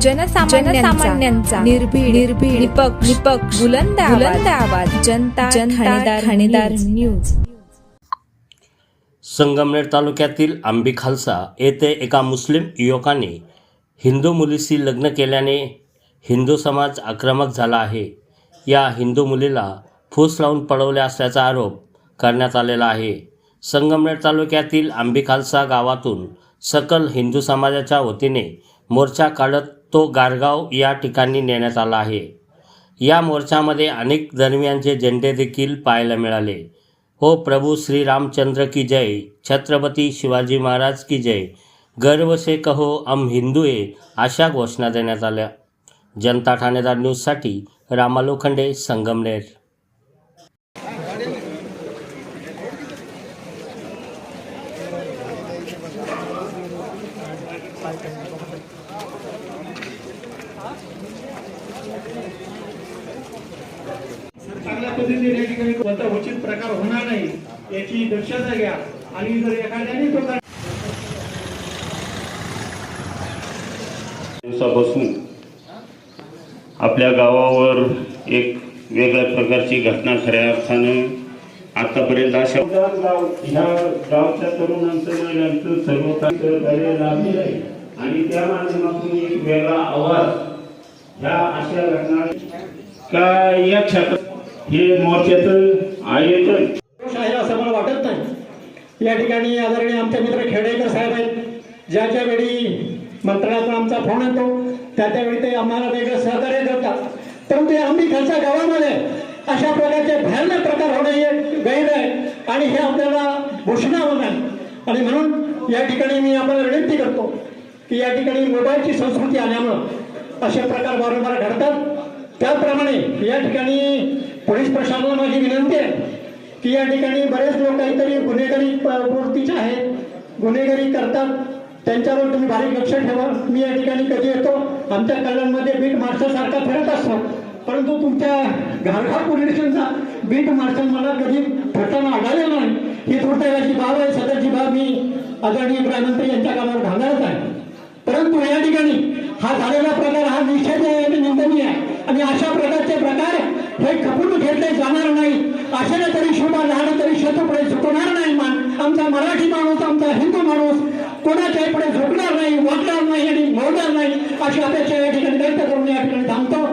जनसामान्यांचा निर्भीड निर्भीड निपक्ष निपक्ष बुलंद बुलंद आवाज जनता जनता ठाणेदार न्यूज. संगमनेर तालुक्यातील आंबी खालसा येथे एका मुस्लिम युवकाने हिंदू मुलीशी लग्न केल्याने हिंदू समाज आक्रमक झाला आहे. या हिंदू मुलीला फूस लावून पळवले असल्याचा आरोप करण्यात आलेला आहे. संगमनेर तालुक्यातील आंबी खालसा गावातून सकल हिंदू समाजाच्या वतीने मोर्चा काढत तो गारगाव या ठिकाणी नेण्यात आला आहे. या मोर्चामध्ये अनेक धर्मियांचे झेंडे देखील पाहायला मिळाले. हो प्रभू श्री रामचंद्र की जय छत्रपती शिवाजी महाराज की जय गर्व से कहो हम हिंदू आहे अशा घोषणा देण्यात आल्या. जनता ठाणेदार न्यूजसाठी रामा लोखंडे संगमनेर. you. पद्धतीने या ठिकाणी कोणता उचित प्रकार होणार नाही याची दक्षता घ्या. आणि जर एखाद्याने तो दिवसापासून आपल्या गावावर एक वेगळ्या प्रकारची घटना खऱ्या अर्थानं आतापर्यंत अशा गाव ह्या गावच्या तरुणांचं महिलांचं सर्व काही सहकार्य लाभले आहे. आणि त्या माध्यमातून एक वेगळा आवाज ह्या अशा घटना का या क्षेत्रात हे मोर्चाचं आयोजन. आहे असं मला वाटत नाही. या ठिकाणी आदरणीय आमचे मित्र खेडेकर साहेब आहेत. ज्या ज्या वेळी मंत्रालयातून आमचा फोन येतो त्या त्यावेळी ते आम्हाला वेगळं सहकार्य करतात परंतु आम्ही खालच्या गावामध्ये अशा प्रकारचे भयानक प्रकार होणे हे गैर आहे आणि हे आपल्याला घोषणावं नाही आणि म्हणून या ठिकाणी मी आपल्याला विनंती करतो की या ठिकाणी मोबाईलची संस्कृती आल्यामुळं असे प्रकार वारंवार घडतात. त्याचप्रमाणे या ठिकाणी पोलीस प्रशासनाला माझी विनंती आहे की या ठिकाणी बरेच लोक काहीतरी गुन्हेगारी प्रवृत्तीचे आहेत. गुन्हेगारी करतात. त्यांच्यावर तुम्ही बारीक लक्ष ठेवा. मी या ठिकाणी कधी येतो? आमच्या कल्याणमध्ये बीट मार्शल सारखा फिरत असतो. परंतु तुमच्या घारघाट पोलीस स्टेशनचा बीट मार्शल मला कधी फिरताना आढळलेला नाही. ही दुर्दैवाची बाब आहे. सध्याची बाब मी आदरणीय प्रधानमंत्री यांच्या कामावर घालणारच आहे. परंतु या ठिकाणी हा झालेला प्रकार हा निषेध आहे आणि निंदनीय आहे आणि अशा प्रकारचे प्रकार हे खपून घेतले जाणार नाही. अशाने तरी शोभा झालं तरी शत्रुपुढे झुकणार नाही मान. आमचा मराठी माणूस आमचा हिंदू माणूस कोणाच्याही पुढे झुकणार नाही वाटणार नाही आणि मोडणार नाही अशी अपेक्षा या ठिकाणी व्यक्त करून या ठिकाणी थांबतो.